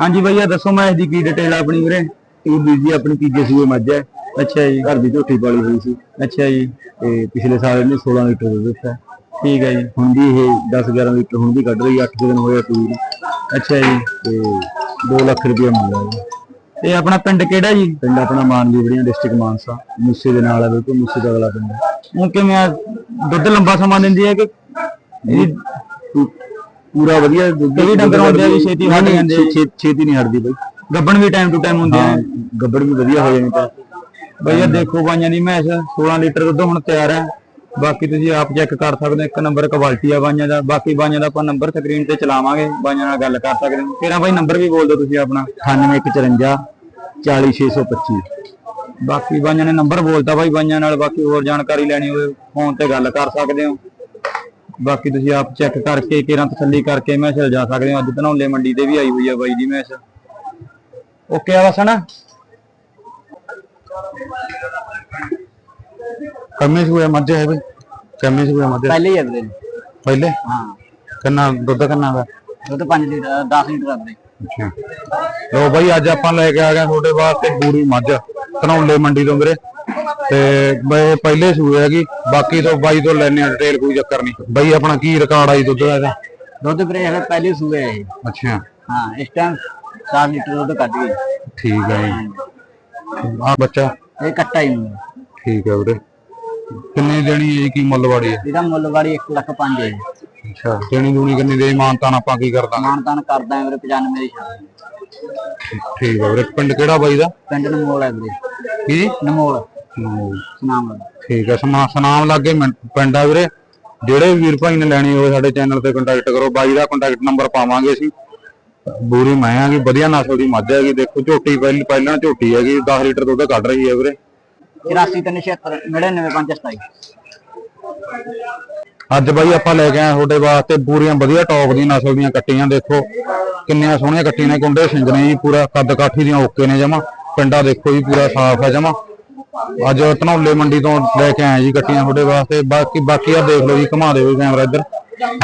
ਹਾਂਜੀ ਭਈਆ ਦੱਸੋ ਮੈਂ ਇਹਦੀ ਕੀ ਡਿਟੇਲ ਆਪਣੀ ਵੀਰੇ? ਇਹ ਵੀਰ ਜੀ ਆਪਣੀ ਤੀਜੇ ਸੂਏ ਮੱਝ ਹੈ। ਅੱਛਾ ਜੀ। ਘਰ ਦੀ ਝੋਟੀ ਪਾਲੀ ਹੋਈ ਸੀ। ਅੱਛਾ ਜੀ। ਤੇ ਪਿਛਲੇ ਸਾਲ ਇਹਨੇ 16 ਲੀਟਰ ਦੁੱਧ ਦਿੱਤਾ। ਠੀਕ ਹੈ ਜੀ। ਹੁਣ ਵੀ ਇਹ 10 11 ਲੀਟਰ ਹੁਣ ਵੀ ਕੱਢ ਰਹੀ 8 ਦਿਨ ਹੋਇਆ ਨੂੰ ਅੱਛਾ ਜੀ। ਤੇ 2 ਲੱਖ ਰੁਪਏ ਮੁੱਲ ਹੈ ਤੇ ਆਪਣਾ ਪਿੰਡ ਕਿਹੜਾ ਜੀ? ਪਿੰਡ ਆਪਣਾ ਮਾਨਜੀਵੜੀਆਂ ਡਿਸਟ੍ਰਿਕਟ ਮਾਨਸਾ। ਮੂਸੇ ਦੇ ਨਾਲ ਹੈ ਬਿਲਕੁਲ ਮੂਸੇ ਦਾ ਅਗਲਾ ਪਿੰਡ ਉਹ ਕਿਵੇਂ ਆ? ਦੁੱਧ ਲੰਬਾ ਸਮਾਂ ਦਿੰਦੀ ਹੈ ਕਿ? ਇਹਦੀ ਪੂ- ਪੂਰਾ ਵਧੀਆ ਦੁੱਧ ਕਈ ਡੰਗਰ ਹੁੰਦੇ ਆ ਵੀ ਛੇਤੀ ਹਟ ਜਾਂਦੇ। ਛੇਤੀ ਨਹੀਂ ਹਟਦੀ ਬਈ। ਗੱਬਣ ਵੀ ਟਾਈਮ ਟੂ ਟਾਈਮ ਹੁੰਦੇ ਆ ਗੱਬੜ ਵੀ ਵਧੀਆ ਹੋ ਜਾਣੀ ਤਾਂ ਭਈਆ ਦੇਖੋ ਬਾਈਆਂ ਦੀ ਮੈਸ 16 ਲੀਟਰ ਦੁੱਧ ਹੁਣ ਤਿਆਰ ਹੈ। ਬਾਕੀ ਤੁਸੀਂ ਆਪ ਚੈੱਕ ਕਰ ਸਕਦੇ ਹੋ ਇੱਕ ਨੰਬਰ ਕੁਆਲਿਟੀ ਆ ਬਾਈਆਂ ਦਾ। ਬਾਕੀ ਬਾਈਆਂ ਦਾ ਆਪਾਂ ਨੰਬਰ ਸਕਰੀਨ ਤੇ ਚਲਾਵਾਂਗੇ ਬਾਈਆਂ ਨਾਲ ਗੱਲ ਕਰ ਸਕਦੇ ਹੋ। ਤੇਰਾ ਬਾਈ ਨੰਬਰ ਵੀ ਬੋਲ ਦਿਓ ਤੁਸੀਂ ਆਪਣਾ। 9854 40625 ਬਾਕੀ ਬਾਈਆਂ ਨੇ ਨੰਬਰ ਬੋਲਤਾ ਬਾਈ ਬਾਈਆਂ ਨਾਲ ਬਾਕੀ ਹੋਰ ਜਾਣਕਾਰੀ ਲੈਣੀ ਹੋਵੇ ਫੋਨ ਤੇ ਗੱਲ ਕਰ ਸਕਦੇ ਹੋ। ਬਾਕੀ ਤੁਸੀਂ ਆਪ ਚੈੱਕ ਕਰਕੇ ਕਿਰਾਂ ਤਸੱਲੀ ਕਰਕੇ ਮੈਸ ਜਾ ਸਕਦੇ ਹੋ। ਅੱਜ ਧਨੌਲੇ ਮੰਡੀ ਤੇ ਵੀ ਆਈ ਹੋਈ ਆ ਬਾਈ ਦੀ ਮੈਸ ਓਕੇ ਆ ਵਸਣਾ ਕੰਮੇ ਸੂਏ ਮੱਝ ਹੈ ਬਈ ਕੰਮੇ ਸੂਏ ਮੱਝ। ਹੈ। ਪਹਿਲੇ ਹੀ ਅਗਲੇ ਪਹਿਲੇ? ਹਾਂ। ਕਿੰਨਾ ਦੁੱਧ ਕਿੰਨਾ ਦਾ? ਉਹ ਤਾਂ 5 ਲੀਟਰ 10 ਲੀਟਰ ਆਉਂਦੇ ਅੱਛਾ। ਲੋ ਬਈ ਅੱਜ ਆਪਾਂ ਲੈ ਕੇ ਆ ਗਏ ਤੁਹਾਡੇ ਵਾਸਤੇ ਪੂਰੀ ਮੱਝ। ਧਨੌਲੇ ਮੰਡੀ ਤੋਂ ਵੀਰੇ। ਤੇ ਬਈ ਪਹਿਲੇ ਸੂਏ ਹੈਗੀ ਬਾਕੀ ਤੋਂ ਬਾਈ ਤੋਂ ਲੈਣੇ ਆ ਡਿਟੇਲ ਕੋਈ ਚੱਕਰ ਨਹੀਂ। ਬਈ ਆਪਣਾ ਕੀ ਰਿਕਾਰਡ ਆਈ ਦੁੱਧ ਦਾ ਇਹਦਾ? ਦੁੱਧ ਵੀਰੇ ਇਹ ਪਹਿਲੇ ਸੂਏ ਹੈ ਇਹ। ਅੱਛਾ। ਹਾਂ ਇਸ ਟਾਈਮ 4 ਲੀਟਰ ਦੁੱਧ ਕੱਢ ਗਈ ਠੀਕ ਹੈ ਜੀ। ਆ ਬੱਚਾ? ਇਹ ਕੱਟਾ ਹੀ ਨਹੀਂ। ਠੀਕ ਹੈ ਵੀਰੇ। ਕਿੰਨੀ ਦੇਣੀ ਹੈ ਜੀ ਕੀ ਮੁੱਲ ਵਾੜੀ ਹੈ? ਇਹਦਾ ਮੁੱਲ ਵਾਲੀ 1 ਲੱਖ 5 ਹੈ। ਅੱਛਾ ਦੇਣੀ ਦੂਣੀ ਕਿੰਨੀ ਦੇ ਮਾਨਤਾਨ ਆਪਾਂ ਕੀ ਕਰ ਦਾਂਗੇ? ਮਾਨਤਾਨ ਕਰਦਾ ਵੀਰੇ 95 ਦੀ ਠੀਕ ਹੈ ਵੀਰੇ। ਪਿੰਡ ਕਿਹੜਾ ਬਾਈ ਦਾ? ਪਿੰਡ ਨਮੋਲ ਹੈ ਵੀਰੇ। ਕੀ ਨਮੋਲ। ਠੀਕ ਹੈ ਸਮਾ ਸਨਾਮ ਲੱਗੇ ਪਿੰਡ ਆ ਵੀਰੇ। ਜਿਹੜੇ ਵੀਰ ਭਾਈ ਨੇ ਲੈਣੀ ਹੋਵੇ ਸਾਡੇ ਚੈਨਲ ਤੇ ਕੰਟੈਕਟ ਕਰੋ ਬਾਈ ਦਾ ਕੰਟੈਕਟ ਨੰਬਰ ਪਾਵਾਂਗੇ ਅਸੀਂ। ਬੂਰੀ ਮੈਂ ਆਂਗੀ ਵਧੀਆ ਨਸਲ ਦੀ ਮੱਝ ਹੈਗੀ ਦੇਖੋ ਝੋਟੀ ਪਹਿਲੀ ਪਹਿਲਾਂ ਝੋਟੀ ਹੈਗੀ 10 ਲੀਟਰ ਦੁੱਧ ਕੱਢ ਰਹੀ ਹੈ ਵੀਰੇ। 83 376 99 527 ਅੱਜ ਬਾਈ ਆਪਾਂ ਲੈ ਕੇ ਆਏ ਤੁਹਾਡੇ ਵਾਸਤੇ ਪੂਰੀਆਂ ਵਧੀਆ ਟੌਪ ਦੀਆਂ ਨਸਲ ਦੀਆਂ ਕੱਟੀਆਂ ਦੇਖੋ। ਕਿੰਨੀਆਂ ਸੋਹਣੀਆਂ ਕੱਟੀਆਂ ਨੇ ਕੁੰਡੇ ਸਿੰਜ ਨੇ ਜੀ ਪੂਰਾ ਕੱਦ ਕਾਠੀ ਦੀਆਂ ਓਕੇ ਨੇ ਜਮਾ। ਪਿੰਡਾ ਦੇਖੋ ਜੀ ਪੂਰਾ ਸਾਫ਼ ਹੈ ਜਮਾ। ਅੱਜ ਧਨੌਲੇ ਮੰਡੀ ਤੋਂ ਲੈ ਕੇ ਆਏ ਜੀ ਕੱਟੀਆਂ ਤੁਹਾਡੇ ਵਾਸਤੇ। ਬਾਕੀ ਬਾਕੀ ਆ ਦੇਖ ਲਓ ਜੀ ਘੁਮਾ ਦਿਓ ਕੈਮਰਾ ਇੱਧਰ।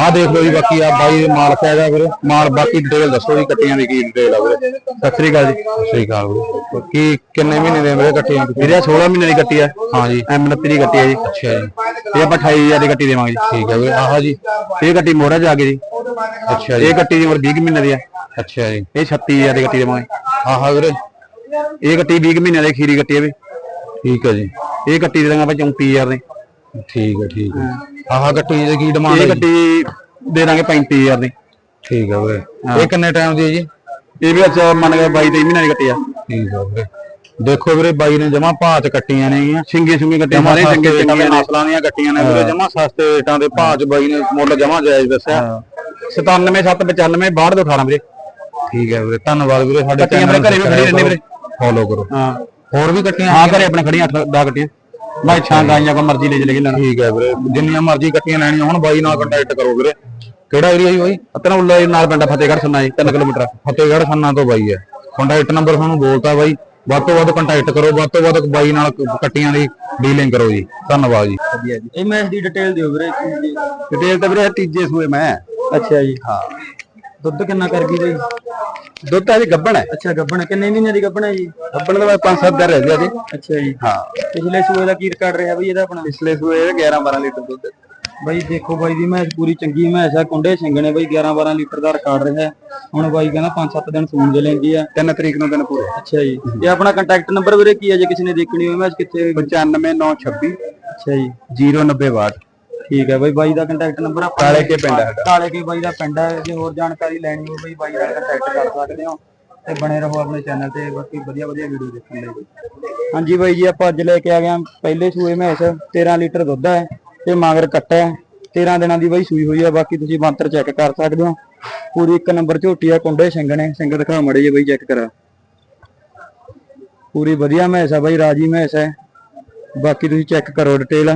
ਆਹ ਦੇਖ ਲਓ ਜੀ ਬਾਕੀ ਆ ਬਾਈ ਮਾਲਕ ਹੈਗਾ ਵੀਰੇ। ਮਾਲ ਬਾਕੀ ਡਿਟੇਲ ਦੱਸੋ ਜੀ ਕੱਟੀਆਂ ਦੀ ਕੀ ਡਿਟੇਲ ਆ ਵੀਰੇ। ਸਤਿ ਸ੍ਰੀ ਅਕਾਲ ਜੀ। ਸਤਿ ਸ੍ਰੀ ਅਕਾਲ ਵੀਰੇ। ਕੀ ਕਿੰਨੇ ਮਹੀਨੇ ਦੇ ਵੀਰੇ ਕੱਟੀਆਂ ਵੀਰੇ 16 ਮਹੀਨੇ ਦੀ ਕੱਟੀ ਆ। ਹਾਂ ਜੀ। ਐਮ 29 ਦੀ ਕੱਟੀ ਆ ਜੀ। ਅੱਛਾ ਜੀ। ਇਹ ਆਪਾਂ 28000 ਦੀ ਕੱਟੀ ਦੇਵਾਂਗੇ ਜੀ। ਠੀਕ ਹੈ ਵੀਰੇ। ਆਹ ਜੀ। ਇਹ ਕੱਟੀ ਮੋਹਰਾ ਜਾ ਕੇ ਜੀ। ਅੱਛਾ ਜੀ। ਇਹ ਕੱਟੀ ਦੀ ਉਮਰ 20 ਕੁ ਮਹੀਨੇ ਦੀ ਆ। ਅੱਛਾ ਜੀ। ਇਹ 36000 ਦੀ ਕੱਟੀ ਦੇਵਾਂਗੇ। ਆਹ ਵੀਰੇ। ਇਹ ਕੱਟੀ 20 ਕੁ ਮਹੀਨੇ ਦੀ ਖੀਰੀ ਕੱਟੀ ਆ ਵੀ। ਠੀਕ ਹੈ ਜੀ। ਇਹ ਕੱਟੀ ਦੇ ਦਾਂਗੇ ਆਪਾਂ 34000 ਦੀ। ਠੀਕ ਹੈ ਠੀਕ ਹੈ। ਆਹ ਕੱਟੀ ਦੀ ਕੀ ਡਿਮਾਂਡ ਹੈ ਇਹ ਕੱਟੀ ਦੇ ਦਾਂਗੇ 35000 ਦੀ। ਠੀਕ ਹੈ ਵੀਰੇ। ਇਹ ਕਿੰਨੇ ਟਾਈਮ ਦੀ ਹੈ ਜੀ? ਇਹ ਵੀ ਅੱਛਾ ਮੰਨ ਕੇ 22 23 ਮਹੀਨੇ ਦੀ ਕੱਟੀ ਆ। ਠੀਕ ਹੈ ਵੀਰੇ। ਦੇਖੋ ਵੀਰੇ ਬਾਈ ਨੇ ਜਮਾ ਭਾਅ ਕੱਟੀਆਂ ਨੇਗੀਆਂ ਸਿੰਗੇ ਸਿੰਗੇ ਕੱਟੀਆਂ ਸਾਰੇ ਸਿੰਗੇ ਚਿੰਗੇ ਨਸਲਾਂ ਦੀਆਂ ਕੱਟੀਆਂ ਨੇ ਵੀਰੇ ਜਮਾ ਸਸਤੇ ਰੇਟਾਂ ਦੇ ਭਾਅ ਚ ਬਾਈ ਨੇ ਮੁੱਲ ਜਮਾ ਜਾਇਜ਼ ਦੱਸਿਆ। 97795 62 18 ਵੀਰੇ। ਠੀਕ ਹੈ ਵੀਰੇ ਧੰਨਵਾਦ ਵੀਰੇ ਸਾਡੇ ਕੱਟੀਆਂ ਮੇਰੇ ਘਰੇ ਵੀ ਖੜੀ ਰਹਿੰਦੀ ਵੀਰੇ। ਫੋਲੋ ਕਰੋ। ਹਾਂ। ਹੋਰ ਵੀ ਕੱਟੀਆਂ ਹਾਂ ਘਰੇ ਆਪਣੇ ਖੜੀਆਂ 8 10 ਕੱਟੀਆਂ। ਬਾਈ ਛਾਂ ਗਾਈਆਂ ਕੋ ਮਰਜ਼ੀ ਲੈ ਚਲੇ ਲੈਣਾ ਠੀਕ ਹੈ ਵੀਰੇ। ਜਿੰਨੀਆਂ ਮਰਜ਼ੀ ਕੱਟੀਆਂ ਲੈਣੀਆਂ ਹੁਣ ਬਾਈ ਨਾਲ ਕੰਟੈਕਟ ਕਰੋ ਵੀਰੇ। ਕਿਹੜਾ ਏਰੀਆ ਜੀ ਬਾਈ? ਅਤਨਾ ਉੱਲਾ ਜੀ ਨਾਲ ਪਿੰਡ ਫਤਿਹਗੜ੍ਹ ਸੁਣਨਾ ਜੀ 3 ਕਿਲੋਮੀਟਰ। ਫਤਿਹਗੜ੍ਹ ਖੰਨਾ ਤੋਂ ਬਾਈ ਹੈ। ਕੰਟੈਕਟ ਨੰਬਰ ਤੁਹਾਨੂੰ ਬੋਲਤਾ ਬਾਈ। ਵੱਧ ਤੋਂ ਵੱਧ ਕੰਟੈਕਟ ਕਰੋ ਵੱਧ ਤੋਂ ਵੱਧ ਬਾਈ ਨਾਲ ਕੱਟੀਆਂ ਦੀ ਡੀਲਿੰਗ ਕਰੋ ਜੀ। ਧੰਨਵਾਦ ਜੀ। ਵਧੀਆ ਜੀ। ਇਹ ਮੈਚ ਦੀ ਡਿਟੇਲ ਦਿਓ ਵੀਰੇ ਡਿਟੇਲ ਤਾਂ ਵੀਰੇ ਤੀਜੇ ਸੂਏ ਮੈਂ। ਅੱਛਾ ਜੀ। ਹਾਂ। ਦੁੱਧ ਕਿੰਨਾ ਕਰ ਗਈ ਬਈ? ਦੁੱਧ ਆ ਜੀ ਗੱਬਣ ਹੈ। ਅੱਛਾ ਗੱਬਣ ਕਿੰਨੇ ਮਹੀਨੇ ਦੀ ਗੱਬਣ ਹੈ ਜੀ? ਗੱਬਣ ਦਾ 5-7 ਦਿਨ ਰਹਿ ਗਿਆ ਜੀ ਅੱਛਾ ਜੀ। ਹਾਂ। ਪਿਛਲੇ ਸੂਏ ਦਾ ਕੀ ਰਿਕਾਰਡ ਰਿਹਾ ਬਈ ਇਹਦਾ ਆਪਣਾ? ਪਿਛਲੇ ਸੂਏ 11-12 ਲੀਟਰ ਦੁੱਧ ਬਾਈ ਦੇਖੋ ਬਾਈ ਦੀ ਮੈਚ ਪੂਰੀ ਚੰਗੀ ਮੈਚ ਆ। ਕੁੰਡੇ ਸਿੰਘ ਨੇ ਬਾਈ 11 12 ਲੀਟਰ ਦਾ ਰਿਕਾਰਡ ਰਿਹਾ। ਹੁਣ ਬਾਈ ਕਹਿੰਦਾ 5-7 ਦਿਨ ਸੂਣ ਦੇ ਲੈਂਦੀ ਆ। 3 ਤਰੀਕ ਨੂੰ ਦਿਨ ਪੂਰੇ। ਅੱਛਾ ਜੀ। ਤੇ ਆਪਣਾ ਕੰਟੈਕਟ ਨੰਬਰ ਵੀਰੇ ਕੀ ਹੈ ਜੇ ਕਿਸੇ ਨੇ ਦੇਖਣੀ ਹੋਵੇ ਮੈਚ ਕਿੱਥੇ? 95926 ਅੱਛਾ ਜੀ। 090 ਠੀਕ ਹੈ ਬਾਈ ਬਾਈ ਦਾ ਕੰਟੈਕਟ ਨੰਬਰ ਆ ਕਾਲੇ ਕੇ ਪਿੰਡ ਹੈ ਸਾਡਾ। ਕਾਲੇ ਕੇ ਬਾਈ ਦਾ ਪਿੰਡ ਹੈ ਜੇ ਹੋਰ ਜਾਣਕਾਰੀ ਲੈਣੀ ਹੋਵੇ ਬਾਈ ਬਾਈ ਨਾਲ ਕੰਟੈਕਟ ਕਰ ਸਕਦੇ ਹੋ ਤੇ ਬਣੇ ਰਹੋ ਆਪਣੇ ਚੈਨਲ ਤੇ ਬਾਕੀ ਵਧੀਆ ਵਧੀਆ ਵੀਡੀਓ ਦੇਖਣ ਲਈ। ਹਾਂਜੀ ਬਾਈ ਜੀ ਆਪਾਂ ਅੱਜ ਲੈ ਕੇ ਆ ਗਏ ਹਾਂ ਪਹਿਲੇ ਸੂਏ ਮੈਸ 13 ਲੀਟਰ ਦੁੱਧ ਹੈ ਤੇ ਮਾਗਰ ਕੱਟਾ ਹੈ। 13 ਦਿਨਾਂ ਦੀ ਬਾਈ ਸੂਈ ਹੋਈ ਆ ਬਾਕੀ ਤੁਸੀਂ ਬੰਤਰ ਚੈੱਕ ਕਰ ਸਕਦੇ ਹੋ। ਪੂਰੀ ਇੱਕ ਨੰਬਰ ਝੋਟੀ ਆ ਕੁੰਡੇ ਸਿੰਘ ਨੇ ਸਿੰਘ ਦਿਖਾ ਮੜੇ ਜੇ ਬਾਈ ਚੈੱਕ ਕਰਾ। ਪੂਰੀ ਵਧੀਆ ਮੈਸ ਆ ਬਾਈ ਰਾਜੀ ਮੈਸ ਹੈ। ਬਾਕੀ ਤੁਸੀਂ ਚੈੱਕ ਕਰੋ ਡਿਟੇਲ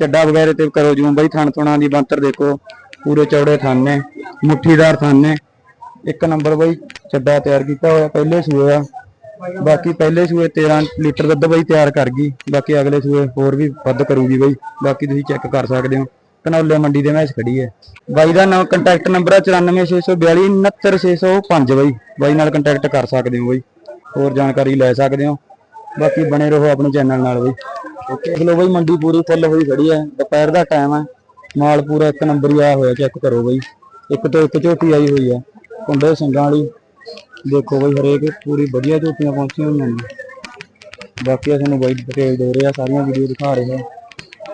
ਚੱਡਾ ਵਗੈਰੇ ਤੇ ਕਰੋ ਜੂਮ ਬਾਈ, ਥਣ ਥੁਣਾ ਦੀ ਬੰਤਰ ਦੇਖੋ। ਪੂਰੇ ਚੌੜੇ ਥਣ ਨੇ, ਮੁੱਠੀਦਾਰ ਥਣ ਨੇ। ਇੱਕ ਨੰਬਰ ਬਾਈ, ਚੱਡਾ ਤਿਆਰ ਕੀਤਾ ਹੋਇਆ, ਪਹਿਲੇ ਸੂਏ ਆ। ਬਾਕੀ ਪਹਿਲੇ ਸੂਏ 13 ਲੀਟਰ ਦੁੱਧ ਬਾਈ ਤਿਆਰ ਕਰ ਗਈ। ਬਾਕੀ ਅਗਲੇ ਸੂਏ ਹੋਰ ਵੀ ਵੱਧ ਕਰੂਗੀ ਬਾਈ। ਬਾਕੀ ਤੁਸੀਂ ਚੈੱਕ ਕਰ ਸਕਦੇ ਹੋ। ਧਨੌਲੇ ਮੰਡੀ ਦੇ ਮੈਚ ਖੜੀ ਹੈ। ਬਾਈ ਦਾ ਨਾਮ ਕੰਟੈਕਟ ਨੰਬਰ ਹੈ 94642 69605 ਬਾਈ। ਬਾਈ ਨਾਲ ਕੰਟੈਕਟ ਕਰ ਸਕਦੇ ਹੋ ਬਾਈ। ਹੋਰ ਜਾਣਕਾਰੀ ਲੈ ਸਕਦੇ ਹੋ। ਬਾਕੀ ਬਣੇ ਰਹੋ ਆਪਣੇ ਚੈਨਲ ਨਾਲ ਬਾਈ। ਓਕੇ, ਦੇਖ ਲਓ ਬਾਈ, ਮੰਡੀ ਪੂਰੀ ਫੁੱਲ ਹੋਈ ਖੜੀ ਹੈ ਦੁਪਹਿਰ ਦਾ ਟਾਈਮ ਹੈ ਮਾਲ ਪੂਰਾ ਇੱਕ ਨੰਬਰ ਹੀ ਆਇਆ ਹੋਇਆ ਚੈੱਕ ਕਰੋ ਬਾਈ। ਇੱਕ ਤੋਂ ਇੱਕ ਝੋਟੀ ਆਈ ਹੋਈ ਹੈ ਕੁੰਡੇ ਸਿੰਘਾਂ ਵਾਲੀ। ਦੇਖੋ ਬਈ, ਹਰੇਕ ਪੂਰੀ ਵਧੀਆ ਝੋਟੀਆਂ ਪਹੁੰਚੀਆਂ ਹੋਈਆਂ ਨੇ। ਬਾਕੀ ਆ ਤੁਹਾਨੂੰ ਬਾਈ ਡਿਟੇਲ ਦੇ ਰਿਹਾ, ਸਾਰੀਆਂ ਵੀਡੀਓ ਦਿਖਾ ਰਿਹਾ।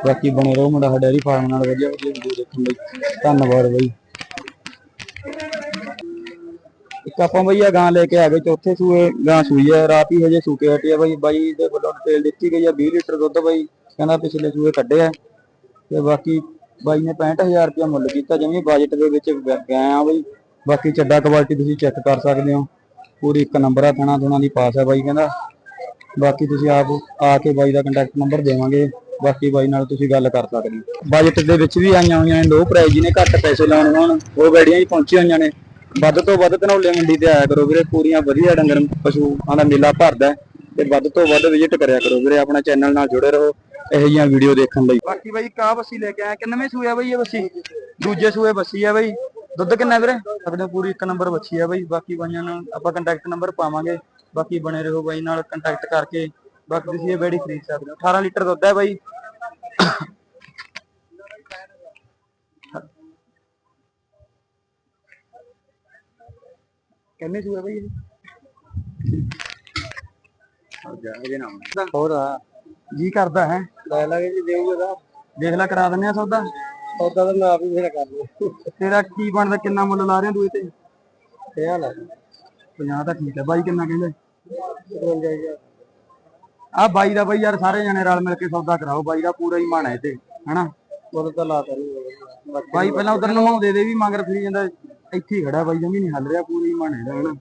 ਬਾਕੀ ਬਣੇ ਰਹੋ ਮੁੰਡਾ, ਸਾਡਾ ਫਾਰਮ ਨਾਲ ਵਧੀਆ ਵਧੀਆ ਵੀਡੀਓ ਦੇਖਣ ਲਈ। ਧੰਨਵਾਦ ਬਾਈ ਇੱਕ ਆਪਾਂ ਬਈ ਆ ਗਾਂ ਲੈ ਕੇ ਆ ਗਏ ਚੌਥੇ ਸੂਏ, ਗਾਂ ਸੂਈ ਹੈ ਰਾਤ ਹੀ ਹਜੇ ਸੂਕੇ ਹਟੀ ਆ ਬਾਈ ਬਾਈ ਦੇ ਵੱਲੋਂ ਡਿਟੇਲ ਦਿੱਤੀ ਗਈ ਆ 20 ਲੀਟਰ ਦੁੱਧ ਬਾਈ, ਕਹਿੰਦਾ ਪਿਛਲੇ ਸੂਏ ਕੱਢਿਆ ਤੇ ਬਾਕੀ ਬਾਈ ਨੇ 65000 ਰੁਪਇਆ ਮੁੱਲ ਕੀਤਾ, ਜਿਵੇਂ ਬਜਟ ਦੇ ਵਿੱਚ ਗਏ ਆ ਬਾਈ। ਬਾਕੀ ਚੱਡਾ ਕੁਆਲਿਟੀ ਤੁਸੀਂ ਚੈੱਕ ਕਰ ਸਕਦੇ ਹੋ। ਪੂਰੀ ਇੱਕ ਨੰਬਰ ਆ, ਥਣਾ ਥਣਾ ਦੀ ਪਾਸ ਹੈ ਬਾਈ, ਕਹਿੰਦਾ। ਬਾਕੀ ਤੁਸੀਂ ਆਪ ਆ ਕੇ ਬਾਈ ਦਾ ਕੰਟੈਕਟ ਨੰਬਰ ਦੇਵਾਂਗੇ। ਬਾਕੀ ਬਾਈ ਨਾਲ ਤੁਸੀਂ ਗੱਲ ਕਰ ਸਕਦੇ ਹੋ। ਬਜਟ ਦੇ ਵਿੱਚ ਵੀ ਆਈਆਂ ਹੋਈਆਂ ਨੇ ਲੋ ਪ੍ਰਾਈਸ ਜਿਹਨੇ ਘੱਟ ਪੈਸੇ ਲਾਉਣ ਹੋਣ ਉਹ ਗਾੜੀਆਂ ਹੀ ਪਹੁੰਚੀਆਂ ਹੋਈਆਂ ਨੇ। ਵੱਧ ਤੋਂ ਵੱਧ ਧਨੌਲੇ ਮੰਡੀ ਤੇ ਆਇਆ ਕਰੋ ਵੀਰੇ, ਪੂਰੀਆਂ ਵਧੀਆ ਡੰਗਰ ਪਸ਼ੂਆਂ ਦਾ ਮੇਲਾ ਭਰਦਾ ਤੇ ਵੱਧ ਤੋਂ ਵੱਧ ਵਿਜ਼ਿਟ ਕਰਿਆ ਕਰੋ ਵੀਰੇ, ਆਪਣਾ ਚੈਨਲ ਨਾਲ ਜੁੜੇ ਰਹੋ, ਇਹੋ ਜਿਹੀਆਂ ਵੀਡੀਓ ਦੇਖਣ ਲਈ। ਬਾਕੀ ਬਾਈ ਕਾ ਬੱਸੀ ਲੈ ਕੇ ਆਇਆ? ਕਿੰਨਵੇਂ ਸੂਏ ਆ ਬਾਈ ਇਹ ਬੱਸੀ? ਦੂਜੇ ਸੂਏ ਬੱਸੀ ਆ ਬਾਈ। ਦੁੱਧ ਕਿੰਨਾ ਵੀਰੇ? ਆਪਣੇ ਪੂਰੀ ਇੱਕ ਨੰਬਰ ਬੱਚੀ ਆ ਬਾਈ। ਬਾਕੀ ਬਾਈਆਂ ਨਾਲ ਆਪਾਂ ਕੰਟੈਕਟ ਨੰਬਰ ਪਾਵਾਂਗੇ। ਬਾਕੀ ਬਣੇ ਰਹੋ ਬਾਈ ਨਾਲ ਕੰਟੈਕਟ ਕਰਕੇ। ਬਾਕੀ ਤੁਸੀਂ ਇਹ ਬੈੜੀ ਖਰੀਦ ਸਕਦੇ ਹੋ। 18 ਲੀਟਰ ਦੁੱਧ ਹੈ ਬਾਈ। ਕਿੰਨੇ ਸੂਏ ਬਾਈ ਇਹ ਜਾ ਇਹਦੇ ਨਾਮ ਹੋਰ ਆ ਜੀ ਕਰਦਾ ਹੈ। ਲੈ ਲਾਂਗੇ ਜੀ ਦੇਊਗਾ ਦਾ ਦੇਖ ਲੈ ਕਰਾ ਦਿੰਨੇ ਆ ਸੌਦਾ। ਸੌਦਾ ਤਾਂ ਮੈਂ ਆਪ ਹੀ ਮੇਰਾ ਕਰ ਲੂ ਤੇਰਾ ਕੀ ਬਣਦਾ ਕਿੰਨਾ ਮੁੱਲ ਲਾ ਰਿਹਾ ਤੂੰ ਇਹ ਤੇ 50 ਲਾ 50 ਤਾਂ ਠੀਕ ਹੈ ਬਾਈ ਕਿੰਨਾ ਕਹਿੰਦੇ? 55000 ਆ ਬਾਈ ਦਾ ਬਾਈ ਯਾਰ ਸਾਰੇ ਜਣੇ ਰਲ ਮਿਲ ਕੇ ਸੌਦਾ ਕਰਾਓ। ਬਾਈ ਦਾ ਪੂਰਾ ਹੀ ਮਨ ਹੈ ਤੇ ਹਨਾ? ਉਹ ਤਾਂ ਲਾ ਕਰੀ ਬਾਈ ਪਹਿਲਾਂ ਉਧਰ ਨਮਾਉਂਦੇ ਦੇ ਵੀ ਮਗਰ ਫਿਰੀ ਜਾਂਦਾ। ਇੱਥੇ ਹੀ ਖੜਾ ਬਾਈ ਜਮੀ ਨਹੀਂ ਹੱਲ ਰਿਹਾ ਪੂਰਾ ਮਨ ਹੈ ਹਨਾ।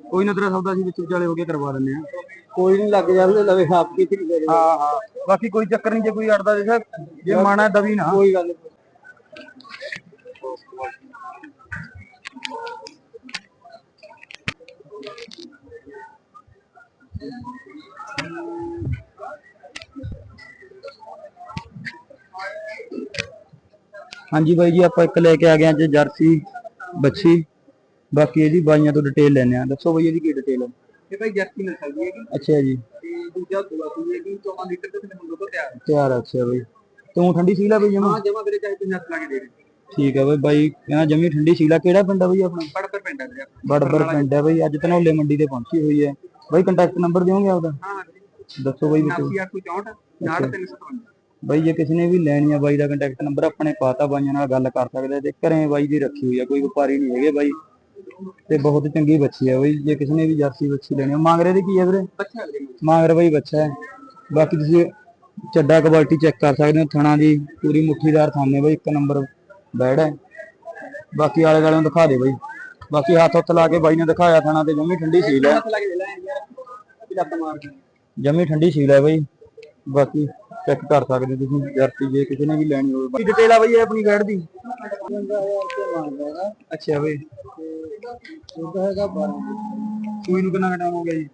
ਕੋਈ ਨਾ ਤੇਰਾ ਸੌਦਾ ਸੀ ਵਿੱਚ ਵਿਚਾਲੇ ਹੋ ਕੇ ਕਰਵਾ ਦਿੰਨੇ ਆ ਕੋਈ ਨਹੀਂ ਲੱਗ ਜਾਂਦੇ ਲਵੇ ਆਪ ਕੀ ਠੀਕ ਹਾਂ ਹਾਂ ਬਾਕੀ ਕੋਈ ਚੱਕਰ ਨਹੀਂ ਜੇ ਕੋਈ ਅੜਦਾ ਜੇ ਮਨ ਹੈ ਦਵੀ ਨਾ। ਕੋਈ ਗੱਲ ਹਾਂਜੀ ਬਾਈ ਜੀ ਆਪਾਂ ਇੱਕ ਲੈ ਕੇ ਆ ਗਏ ਅੱਜ ਜਰਸੀ। ਬੱਚੀ। ਬਾਕੀ ਇਹਦੀ ਬਾਈਆਂ ਤੋਂ ਡਿਟੇਲ ਲੈਣੇ ਆ ਦੱਸੋ ਬਾਈ ਇਹਦੀ ਕੀ ਡਿਟੇਲ ਹੈ? ਇਹ ਭਾਈ ਜਰਸੀ ਮਿਲ ਸਕਦੀ ਹੈਗੀ। ਅੱਛਾ ਜੀ। ਤੇ ਦੂਜਾ ਸੂਆ ਸੂਈ ਹੈਗੀ 14 ਲੀਟਰ ਤੇ ਥੱਲੇ ਮੁੰਡੇ ਤੋਂ ਤਿਆਰ। ਹੈ ਤਿਆਰ ਹੈ, ਅੱਛਾ ਬਾਈ। ਤੂੰ ਠੰਡੀ ਸੀਲਾ ਬਈ ਜਮਾ? ਹਾਂ ਜਮਾ ਵੀਰੇ ਚਾਹੇ ਤੂੰ ਨੱਸ ਲਾ ਕੇ ਦੇ ਦੇ ਠੀਕ ਹੈ ਬਾਈ ਬਾਈ ਕਹਿੰਦਾ ਜਮੀ ਠੰਡੀ ਸੀਲਾ ਕਿਹੜਾ ਪਿੰਡ ਆ ਬਾਈ ਆਪਣਾ? ਬੜਬਰ ਪਿੰਡ ਹੈ ਵੀਰੇ ਬੜਬਰ ਪਿੰਡ ਹੈ ਬਾਈ। ਅੱਜ ਧਨੌਲੇ ਮੰਡੀ ਤੇ ਪਹੁੰਚੀ ਹੋਈ ਹੈ। ਬਾਈ ਕੰਟੈਕਟ ਨੰਬਰ ਦਿਓਗੇ ਆਪਦਾ? ਹਾਂ ਦੱਸੋ ਬਾਈ ਵਿੱਚ। 864 6357 ਬਾਈ ਜੇ ਕਿਸੇ ਨੇ ਵੀ ਲੈਣੀ ਆ ਬਾਈ ਦਾ ਕੰਟੈਕਟ ਨੰਬਰ ਆਪਣੇ ਪਾਤਾ ਬਾਈਆਂ ਨਾਲ ਗੱਲ ਕਰ ਸਕਦੇ ਆ। ਤੇ ਘਰੇ ਬਾਈ ਦੀ ਰੱਖੀ ਹੋਈ ਆ ਕੋਈ ਵਪਾਰੀ ਨਹੀਂ ਹੈਗੇ ਬਾਈ। ਤੇ ਬਹੁਤ ਚੰਗੀ ਬੱਚੀ ਆ ਬਾਈ। ਜੇ ਕਿਸੇ ਨੇ ਵੀ ਜਰਸੀ ਬੱਚੀ ਲੈਣੀ ਆ ਮਾਂਗਰੇ ਦੀ ਕੀ ਹੈ ਵੀਰੇ? ਮਾਂਗਰ ਬਾਈ ਬੱਚਾ ਹੈ। ਬਾਕੀ ਤੁਸੀਂ ਚੱਡਾ ਕੁਆਲਿਟੀ ਚੈੱਕ ਕਰ ਸਕਦੇ ਹੋ ਥਣਾ ਦੀ ਪੂਰੀ ਮੁੱਠੀਦਾਰ ਥਾਨੇ ਬਾਈ ਇੱਕ ਨੰਬਰ ਬੈੜ ਹੈ। ਬਾਕੀ ਆਲੇ ਗਾਲੇ ਨੂੰ ਦਿਖਾ ਦੇ ਬਾਈ। ਬਾਕੀ ਹੱਥ ਉੱਤ ਲਾ ਕੇ ਬਾਈ ਨੇ ਦਿਖਾਇਆ ਥਣਾ ਤੇ ਜਮੀ ਠੰਡੀ ਸੀਲ ਹੈ। ਹੱਥ ਜਮੀ ਠੰਡੀ ਸੀਲ ਹੈ ਬਾਈ। ਬਾਕੀ ਚੈੱਕ ਕਰ ਸਕਦੇ ਹੋ ਤੁਸੀਂ ਜਰਸੀ ਜੇ ਕਿਸੇ ਨੇ ਵੀ ਲੈਣੀ ਹੋਵੇ। ਬਾਕੀ ਡਿਟੇਲ ਆ ਬਾਈ ਇਹ ਆਪਣੀ ਗੈਡ ਦੀ? ਅੱਛਾ ਬਾਈ। ਉਹਦਾ ਹੈਗਾ 12 ਸੂਈ ਨੂੰ ਕਿੰਨਾ ਟਾਈਮ ਹੋ ਗਿਆ ਜੀ?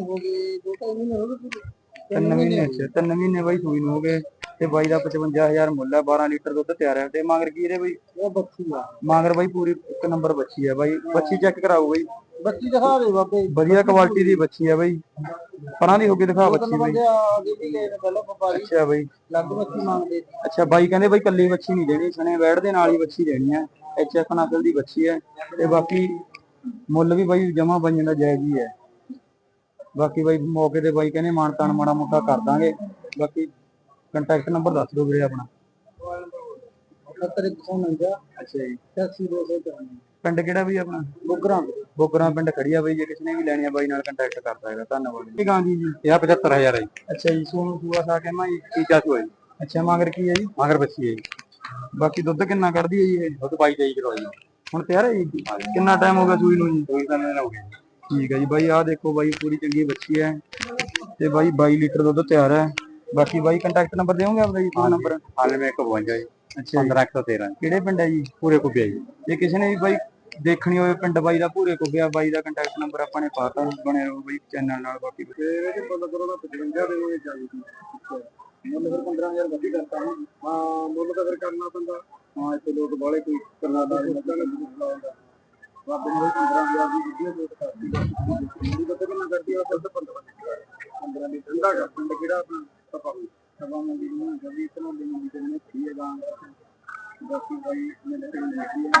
ਹੋ ਗਏ ਦੋ ਤਿੰਨ ਮਹੀਨੇ ਹੋ ਗਏ ਤਿੰਨ ਮਹੀਨੇ ਅੱਛਾ ਤਿੰਨ ਮਹੀਨੇ ਬਾਈ ਸੂਈ ਨੂੰ ਹੋ ਗਏ। ਤੇ ਬਾਈ ਦਾ 55000 ਮੁੱਲ ਹੈ 12 ਲੀਟਰ ਦੁੱਧ ਤਿਆਰ ਹੈ ਤੇ ਮਗਰ ਕੀ ਇਹਦੇ ਬਾਈ? ਉਹ ਬੱਚੀ ਆ। ਮਗਰ ਬਾਈ ਪੂਰੀ ਇੱਕ ਨੰਬਰ ਬੱਚੀ ਆ ਬਾਈ। ਬੱਚੀ ਚੈੱਕ ਕਰਾਓ ਬਾਈ। ਬੱਚੀ ਦਿਖਾ ਦੇ ਬਾਬੇ। ਵਧੀਆ ਕੁਆਲਿਟੀ ਦੀ ਬੱਚੀ ਆ ਬਾਈ। ਪਰਾਂ ਦੀ ਹੋ ਕੇ ਦਿਖਾ ਬੱਚੀ ਬਾਈ। ਅੱਛਾ ਬਾਈ। ਲੱਗ ਬੱਚੀ ਮੰਗਦੇ ਅੱਛਾ ਬਾਈ ਕਹਿੰਦੇ ਬਾਈ ਕੱਲੀ ਬੱਚੀ ਨਹੀਂ ਦੇਣੀ ਸਣੇ ਬੈੜ ਦੇ ਨਾਲ ਹੀ ਬੱਚੀ ਦੇਣੀ ਹੈ ਐਚ ਐਫ ਨਸਲ ਦੀ ਬੱਚੀ ਹੈ ਤੇ ਬਾਕੀ ਮੁੱਲ ਵੀ ਬਾਈ ਜਮਾ ਬੰਜਣ ਦਾ ਜਾਇਜ਼ ਹੀ ਹੈ ਬਾਕੀ ਬਾਈ ਮੌਕੇ ਤੇ ਬਾਈ ਕਹਿੰਦੇ ਮਾਨ ਤਾਨ ਮਾੜਾ ਮੋਟਾ ਕਰ ਦਾਂਗੇ। ਬਾਕੀ ਕੰਟੈਕਟ ਨੰਬਰ ਦੱਸ ਦਿਓ ਵੀਰੇ ਆਪਣਾ। 7149 ਅੱਛਾ ਜੀ। 8294 ਪਿੰਡ ਕਿਹੜਾ ਵੀ ਆਪਣਾ? ਬੋਗਰਾ। ਬੋਗਰਾ ਪਿੰਡ ਖੜੀ ਆ ਬਾਈ ਜੇ ਕਿਸੇ ਨੇ ਵੀ ਲੈਣੀ ਆ ਬਾਈ ਨਾਲ ਕੰਟੈਕਟ ਕਰ ਸਕਦਾ ਧੰਨਵਾਦ ਜੀ। ਗਾਂ ਜੀ ਜੀ? ਇਹ 75000 ਹੈ ਜੀ। ਅੱਛਾ ਜੀ ਸੋਨੂੰ ਸੂਆ ਸਾ ਕੇ ਮੈਂ ਤੀਜਾ ਸੂਆ ਜੀ। ਅੱਛਾ ਮਗਰ ਕੀ ਹੈ ਜੀ? ਮਗਰ ਬੱਚੀ ਹੈ ਜੀ। ਬਾਕੀ ਦੁੱਧ ਕਿੰਨਾ ਕੱਢਦੀ ਹੈ ਜੀ ਇਹ? ਦੁੱਧ 22 23 ਕਿਲੋ ਜੀ। ਹੁਣ ਤਿਆਰ ਹੈ ਜੀ? ਕਿੰਨਾ ਟਾਈਮ ਹੋ ਗਿਆ ਸੂਈ ਨੂੰ ਜੀ? ਕੋਈ ਤਾਂ ਨਹੀਂ ਹੋ ਗਿਆ ਠੀਕ ਹੈ ਜੀ ਬਾਈ ਆਹ ਦੇਖੋ ਬਾਈ ਪੂਰੀ ਚੰਗੀ ਬੱਚੀ ਹੈ। ਤੇ ਬਾਈ 22 ਲੀਟਰ ਦੁੱਧ ਤਿਆਰ ਹੈ। ਬਾਕੀ ਬਾਈ ਕੰਟੈਕਟ ਨੰਬਰ ਦੇਵੋਗੇ ਆਪਣਾ ਜੀ ਫੋਨ ਨੰਬਰ 9152 ਜੀ। ਅੱਛਾ ਜੀ। 15113 ਕਿਹੜੇ ਪਿੰਡ ਹੈ ਜੀ? ਪੂਰੇ ਕੁੱਪਿਆ ਜੀ। ਜੇ ਕਿਸੇ ਨੇ ਵੀ ਬਾਈ ਦੇਖਣੀ ਹੋਵੇ ਪਿੰਡ ਬਾਈ ਦਾ ਪੂਰੇ ਕੁੱਬਿਆ ਬਾਈ ਦਾ ਕੰਟੈਕਟ ਨੰਬਰ ਆਪਾਂ ਨੇ ਪਾਤਾ ਬਣੇ ਰਹੋ ਬਾਈ ਚੈਨਲ ਨਾਲ ਬਾਕੀ। ਮੁੱਲ ਫਿਰ 15000 ਵਧੀ ਕਰਤਾ ਹਾਂ ਹਾਂ ਮੁੱਲ ਤਾਂ ਫਿਰ ਕਰਨਾ ਪੈਂਦਾ। ਹਾਂ ਇੱਥੇ ਲੋਕ ਬਾਲੇ ਕੋਈ ਕਰਨਾ ਦਾ ਮੱਦਾ ਨਹੀਂ ਬੁਲਾਉਂਦਾ ਰੱਬ ਨੇ 15000 ਦੀ ਵੀਡੀਓ ਲੋਟ ਕਰਦੀ ਮੇਰੀ ਪਤਾ ਕਿੰਨਾ ਕਰਦੀ ਆ ਬਸ 15 15 ਦੀ। ਠੰਡਾ ਕਰ ਪਿੰਡ ਕਿਹੜਾ ਆਪਣਾ ਪਪਾ ਸਭਾ ਮੰਡੀ ਨੂੰ ਜਦੀ ਇਤਨਾ ਦੀ ਮੰਡੀ ਤੇ ਨੇ ਕੀ ਹੈ ਗਾਂ ਬਾਕੀ ਭਾਈ ਮੇਰੇ ਤੇ ਦੇਖੀ ਹੈ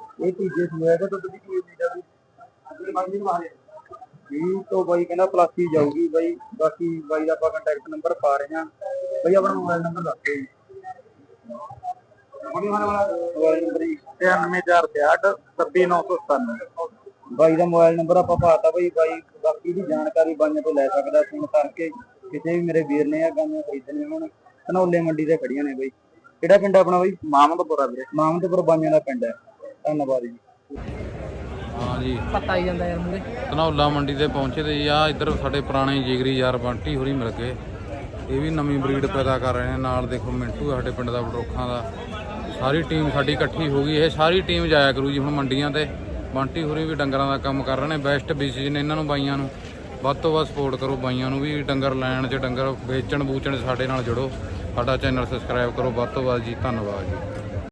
ਇਹ ਤੀਜੇ ਸੂਏ ਹੈਗਾ ਦੁੱਧ ਦੀ ਕੀ ਉਮੀਦ ਆ ਵੀ ਜੀ ਤੋਂ ਬਾਈ ਕਹਿੰਦਾ ਪਲਾਸੀ ਜਾਊਗੀ ਬਾਈ ਬਾਕੀ ਬਾਈ ਦਾ ਆਪਾਂ ਕੰਟੈਕਟ ਨੰਬਰ ਪਾ ਰਹੇ ਹਾਂ। ਬਾਈ ਆਪਣਾ ਮੋਬਾਈਲ ਨੰਬਰ ਦੱਸ ਦਿਓ ਜੀ। ਮੋਬਾਈਲ ਨੰਬਰ ਜੀ 93468 20997 ਬਾਈ ਦਾ ਮੋਬਾਈਲ ਨੰਬਰ ਆਪਾਂ ਪਾਤਾ ਬਾਈ ਬਾਈ ਬਾਕੀ ਦੀ ਜਾਣਕਾਰੀ ਬਾਈਆਂ ਤੋਂ ਲੈ ਸਕਦਾ ਫੋਨ ਕਰਕੇ। ਕਿਤੇ ਵੀ ਮੇਰੇ ਵੀਰ ਨੇ ਆ ਗਾਂਆਂ ਖਰੀਦਣੇ ਹੋਣ ਧਨੌਲੇ ਮੰਡੀ ਤੇ ਖੜੀਆਂ ਨੇ ਬਾਈ। ਕਿਹੜਾ ਪਿੰਡ ਆ ਆਪਣਾ ਬਾਈ? ਮਾਮਦਪੁਰਾ ਵੀਰੇ। ਮਾਮਦਪੁਰ ਬਾਈਆਂ ਦਾ ਪਿੰਡ ਹੈ। ਧੰਨਵਾਦ ਜੀ। ਹਾਂ ਜੀ। ਪਤਾ ਹੀ ਜਾਂਦਾ ਯਾਰ ਮੂਰੇ ਧਨੌਲਾ ਮੰਡੀ ਤੇ ਪਹੁੰਚੇ ਤੇ ਜੀ ਆ ਇੱਧਰ ਸਾਡੇ ਪੁਰਾਣੇ ਜਿਗਰੀ ਯਾਰ ਬੰਟੀ ਹੋਰੀ ਮਿਲ ਗਏ। ਇਹ ਵੀ ਨਵੀਂ ਬਰੀਡ ਪੈਦਾ ਕਰ ਰਹੇ ਨੇ। ਨਾਲ ਦੇਖੋ ਮਿੰਟੂ ਸਾਡੇ ਪਿੰਡ ਦਾ ਬਡਰੋਖਾਂ ਦਾ। ਸਾਰੀ ਟੀਮ ਸਾਡੀ ਇਕੱਠੀ ਹੋ ਗਈ। ਇਹ ਸਾਰੀ ਟੀਮ ਜਾਇਆ ਕਰੂ ਜੀ ਹੁਣ ਮੰਡੀਆਂ ਤੇ। ਬੰਟੀ ਹੋਰੀ ਵੀ ਡੰਗਰਾਂ ਦਾ ਕੰਮ ਕਰ ਰਹੇ ਨੇ। ਬੈਸਟ ਬਿਜ਼ਨਸ ਨੇ ਇਹਨਾਂ ਨੂੰ ਬਾਈਆਂ ਨੂੰ। ਵੱਧ ਤੋਂ ਵੱਧ ਸਪੋਰਟ ਕਰੋ ਬਾਈਆਂ ਨੂੰ ਵੀ। ਡੰਗਰ ਲੈਣ 'ਚ ਡੰਗਰ ਵੇਚਣ ਬੂਚਣ 'ਚ ਸਾਡੇ ਨਾਲ ਜੁੜੋ। ਸਾਡਾ ਚੈਨਲ ਸਬਸਕ੍ਰਾਈਬ ਕਰੋ। ਵੱਧ ਤੋਂ ਵੱਧ ਜੀ ਧੰਨਵਾਦ ਜੀ।